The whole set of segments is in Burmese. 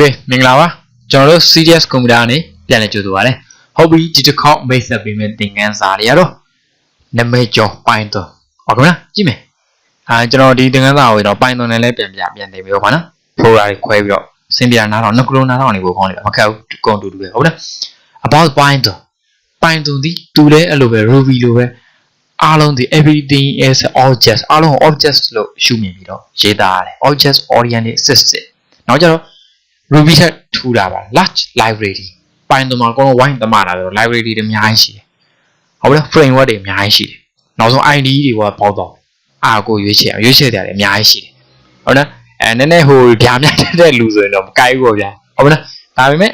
Okay မင်္ဂလာပါကျွန်တော်တို့ CDS Computer ကနေပြန်လည်ကြိုဆိုပါရစေဟုတ်ပြီဒီတစ်ခေါက်မိတ်ဆက်ပေးမယ့်သင်ခန်းစာတွေကတော့နာမည်ကျော် Python ဟုတ်ကဲ့မလားကြည့်မယ်အာကျွန်တော်ဒီသင်ခန်းစာကိုကျွန်တော် Python နဲ့လည်းပြန်ပြပြန်သိပြီးတော့ပါနော် folder တွေခွဲပြီးတော့စင်ပြနားတော့နှစ်ခုလုံးနားတော့နေဖို့ခေါင်းလေးမခက်ဘူးကုန်တူတူပဲဟုတ်လား about Python Python ဒီတူလဲအဲ့လိုပဲ Ruby လိုပဲအားလုံးဒီ everything is object အားလုံး object လို့ရှုမြင်ပြီးတော့ရေးသားရတယ် object oriented system နောက်ကြတော့ Ruby ထက်ထူတာပါ large library Python မှာအကုန်လုံးဝိုင်းသမားလာတော့ library တွေအများကြီးရှိတယ်ဟုတ်လား framework တွေအများကြီးရှိတယ်နောက်ဆုံး IDE တွေကပေါက်တော့အားကိုရွေးချယ်ရွေးချယ်တယ်အများကြီးရှိတယ်ဟုတ်လားအဲနည်းနည်းဟိုဗျာမြတ်တဲ့လူဆိုရင်တော့မကိုက်ဘူးပေါ့ဗျာဟုတ်လားဒါပေမဲ့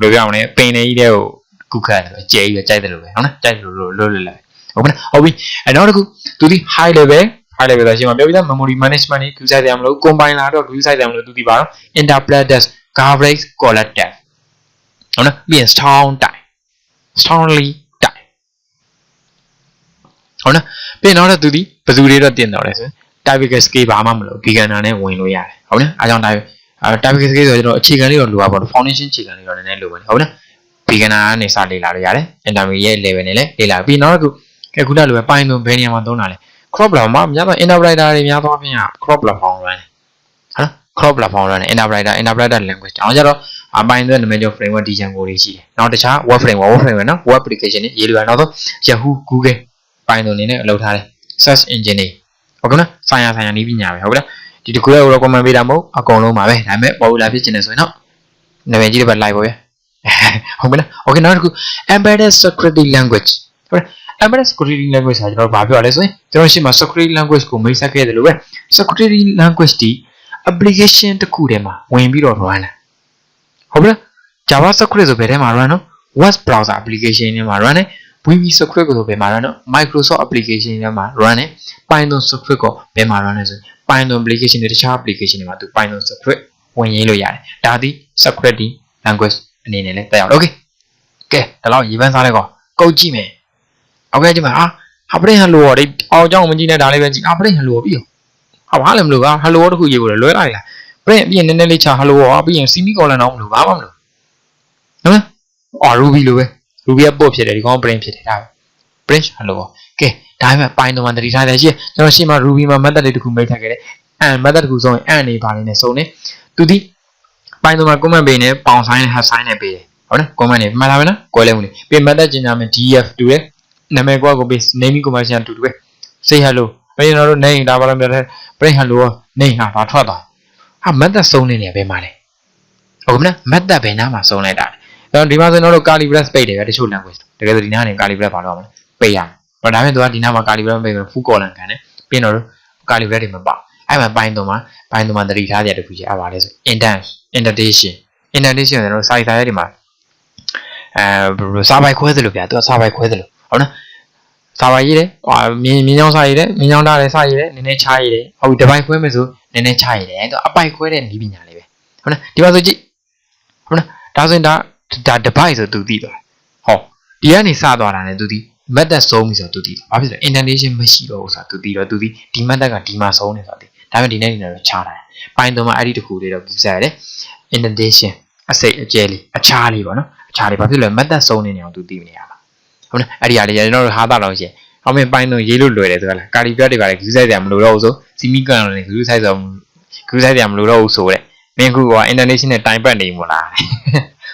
ဘယ်လိုပြောမလဲပင်နေကြီးတဲ့ဟိုကုခတ်တယ်အကျဲကြီးပဲကြိုက်တယ်လို့ပဲဟုတ်လားကြိုက်တယ်လို့လို့လို့လဲဟုတ်ကဲ့ဟုတ်ပြီအဲနောက်တစ်ခုသူဒီ high level high level ဆိုရှင်မှာပြောပြီးသား memory management ကြီး queue size တယ်မလို့ compiler တော့ queue size တယ်မလို့သူဒီပါတော့ interpreted garbage collector ဟုတ်နော်ပြီးရင် strong type strongly type ဟုတ်နော်ပြီးရင်နောက်တော့သူဒီဘယ်သူတွေတော့တင်တော့လဲဆိုရင် type scale ဘာမှမလုပ် beginner နဲ့ဝင်လို့ရတယ်ဟုတ်နော်အားကြောင့် type အဲ type scale ဆိုတော့အခြေခံလေးတော့လိုပါပေါ့ foundation အခြေခံလေးတော့နည်းနည်းလိုပါဟုတ်နော် beginner ကနေစလေ့လာလို့ရတယ် intermediate level နဲ့လည်းလေ့လာပြီးနောက်တစ်ခုကဲခုနလိုပဲ Python ဘယ်နေရာမှာသုံးတာလဲ crop platform မှာများသော interpreter တွေများသောအားဖြင့် crop platform ရယ်ဟုတ် crop platform ရယ် interpreter interpreter language တောင်းကြတော့အပိုင်းသွဲနာမည်ကျော် framework design ကိုတွေရှိတယ်နောက်တခြား web framework web framework နော် web application တွေရေးလို့ရနောက်ဆုံး Yahoo Google Python နေနဲ့အလုပ်ထားတယ် search engine တွေဟုတ်ကဲ့နော်ဆိုင်ရာဆိုင်ရာနည်းပညာပဲဟုတ်ကဲ့ဒီတကူရဲ့ recommend ပေးတာမဟုတ်အကုန်လုံးပါပဲဒါပေမဲ့ popular ဖြစ်ချင်တယ်ဆိုရင်တော့နာမည်ကြီးတွေပဲ like ပါဗျာဟုတ်ပြီနော် okay နောက်တစ်ခု embedded security language ဟုတ်ကဲ့ embedded security language ဆိုတာကျွန်တော်ဘာပြောရလဲဆိုရင်ကျွန်တော်ရှင်းမှာ security language ကိုမိတ်ဆက်ခဲ့တယ်လို့ပဲ security language ဒီ application တစ်ခုထဲမှာဝင်ပြီးတော့ run လာဟုတ်ပြီလား javascript ဆိုဘယ်ထဲမှာ run နော် web browser application ထဲမှာ run တယ် vb script ကိုဘယ်မှာ run နော် microsoft application ထဲမှာ run တယ် python script ကိုဘယ်မှာ run လဲဆိုရင် python application တွေတခြား application တွေမှာသူ python script ဝင်ရင်းလို့ရတယ်ဒါသည် script ဒီ language အနေနဲ့လည်းတက်အောင် okay ကဲဒါတော့ရေးပန်းစားလိုက်ကောကုတ်ကြည့်မယ် okay ကြည့်မယ်ဟာ operation လို့ရတဲ့အောက်ကြောင့်မကြည့်နဲ့ဒါလေးပဲကြည့် operation လို့ပြီးရော ဟန်လိုပြီးဟာဘာလဲမလို့ကဟယ်လိုတခုရေးဖို့လွဲလိုက်လားပရိအပြင်နည်းနည်းလေးချဟယ်လိုရောပြီးရင်စီမီကောလန်တော့မလို့ဘာမှမလို့နော်အော် ruby လိုပဲ ruby ကပို့ဖြစ်တယ်ဒီကောင် print ဖြစ်တယ်ဒါပဲ print ဟယ်လိုကဲဒါပေမဲ့ python မှာတတိထားတယ်ရှိကျွန်တော်ရှင်းမှာ ruby မှာ method လေးတစ်ခုမိတ်ထပ်ခဲ့တယ် and method တစ်ခုဆိုရင် and နေပါနေနဲ့စုံနေသူဒီ python မှာ comment ပေးနေပေါင် sign နဲ့ hash sign နဲ့ပေးတယ်ဟုတ်နော် comment နေမှန်လားပဲနော်ကွဲလဲမှုနေပြီး method ကျင်ညာမယ် df တူတယ်နာမည်ကွာကိုပေး naming convention တူတူပဲ say hello ဘယ်ကျွန်တော်တို့ name ဒါပါလို့ပြောတယ် break hello name ဟာဘာထွက်သွားဟာ method စုံနေနေဘယ်မှာလဲဟုတ်ကဲ့မလား method ဘယ်နားမှာစုံလိုက်တာလဲအဲ့တော့ဒီမှာဆိုရင်တော့ curly brace ပိတ်တယ်ဗျတချို့ language တကယ်ဆိုဒီနားနေ curly brace ဘာလို့အောင်လဲပိတ်ရမယ်ဒါပေမဲ့သူကဒီနားမှာ curly brace ပိတ်ပြီး full colon ခံတယ်ပြီးတော့ curly brace တွေမပါအဲ့မှာ Python မှာ Python မှာတတိထားကြတခုကြီးအဲ့ပါလဲဆို indent indentation indentation ဆိုတော့ site တွေမှာအဲစာပိုက်ခွဲသလိုဗျာသူကစာပိုက်ခွဲသလိုဟုတ်နော် စာပိုက်ရေးတယ်ဟာမြင်းမြင်းချောင်းစာရေးတယ်မြင်းချောင်းထားတယ်စာရေးတယ်နည်းနည်းချားရေးတယ်ဟုတ်ဒီဘိုက်ခွဲမယ်ဆိုနည်းနည်းချားရေးတယ်သူအပိုက်ခွဲတဲ့နည်းပညာလေးပဲဟုတ်နော်ဒီမှာဆိုကြည့်ဟုတ်နော်ဒါဆိုရင်ဒါဒါ device ဆိုသူသိသွားဟောဒီကနေစသွားတာနဲ့သူသိ method ဆုံးပြီဆိုတော့သူသိဘာဖြစ်လဲ indentation မရှိတော့ဘူးဆိုတာသူသိတော့သူသိဒီ method ကဒီမှာဆုံးနေဆိုတော့သိဒါပေမဲ့ဒီနေ့ဒီနေ့တော့ချားတာပိုင်းသုံးမှာအဲ့ဒီတစ်ခုလေးတော့ကြည့်စားရတယ် indentation အစိတ်အကျဲလေးအခြားလေးပေါ့နော်အခြားလေးဘာဖြစ်လဲ method ဆုံးနေနေအောင်သူသိနေရမှာ ဟုတ်နော်အဲ့ဒီဟာလေးကျွန်တော်တို့ဟာတာတော့ရှင်အောင်မင်းပိုင်းတော့ရေးလို့လွယ်တယ်ဆိုလားကာလီပြတ်တွေပါလေဂူးဆိုင်တယ်မလို့တော့ဘူးဆိုစီမီကန်လည်းဂူးဆိုင်ဆိုဂူးဆိုင်တယ်မလို့တော့ဘူးဆိုတဲ့မင်းခုက international time ပတ်နေမို့လား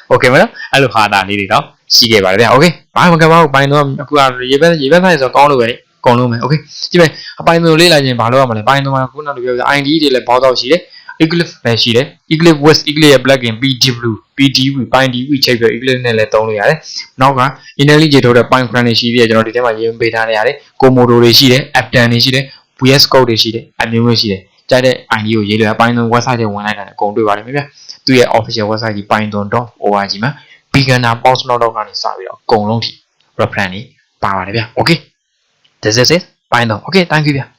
โอเคမလားအဲ့လိုဟာတာလေးတွေတော့ရှိခဲ့ပါတယ်ဗျာโอเคဘာမှမကပါဘူးပိုင်းတော့အခုကရေဘက်ရေဘက်ဆိုင်ဆိုကောင်းလို့ပဲလေအကုန်လုံးပဲโอเคကြည့်မယ်အပိုင်းတို့လေးလာခြင်းဘာလို့ရမလဲပိုင်းတော့ခုနကလိုပြောပြ ID တွေလည်းဘောက်တော့ရှိတယ် Eclipse ပဲရှိတယ် Eclipse West Eclipse ရဲ့ plugin PDW PDW PyDW ချိန်ပြီး Eclipse နဲ့လည်းသုံးလို့ရတယ်။နောက်က Intelli ကြေထုတ်တဲ့ Python တွေရှိသေးတယ်ကျွန်တော်ဒီထဲမှာရေးပေးထားရတယ်။ Komodo တွေရှိတယ် Aptan တွေရှိတယ် VS Code တွေရှိတယ်အမျိုးမျိုးရှိတယ်။ကြိုက်တဲ့ ID ကိုရေးလို့ရ Python website တွေဝင်လိုက်တာလည်းအကုန်တွေ့ပါတယ်ခင်ဗျာ။သူ့ရဲ့ official website ကြီး python.org မှာ beginner post note ကနေစပြီးတော့အကုန်လုံးထိ reference တွေပါပါတယ်ဗျာ။ Okay. This is it. Python. Okay, thank you ဗျာ။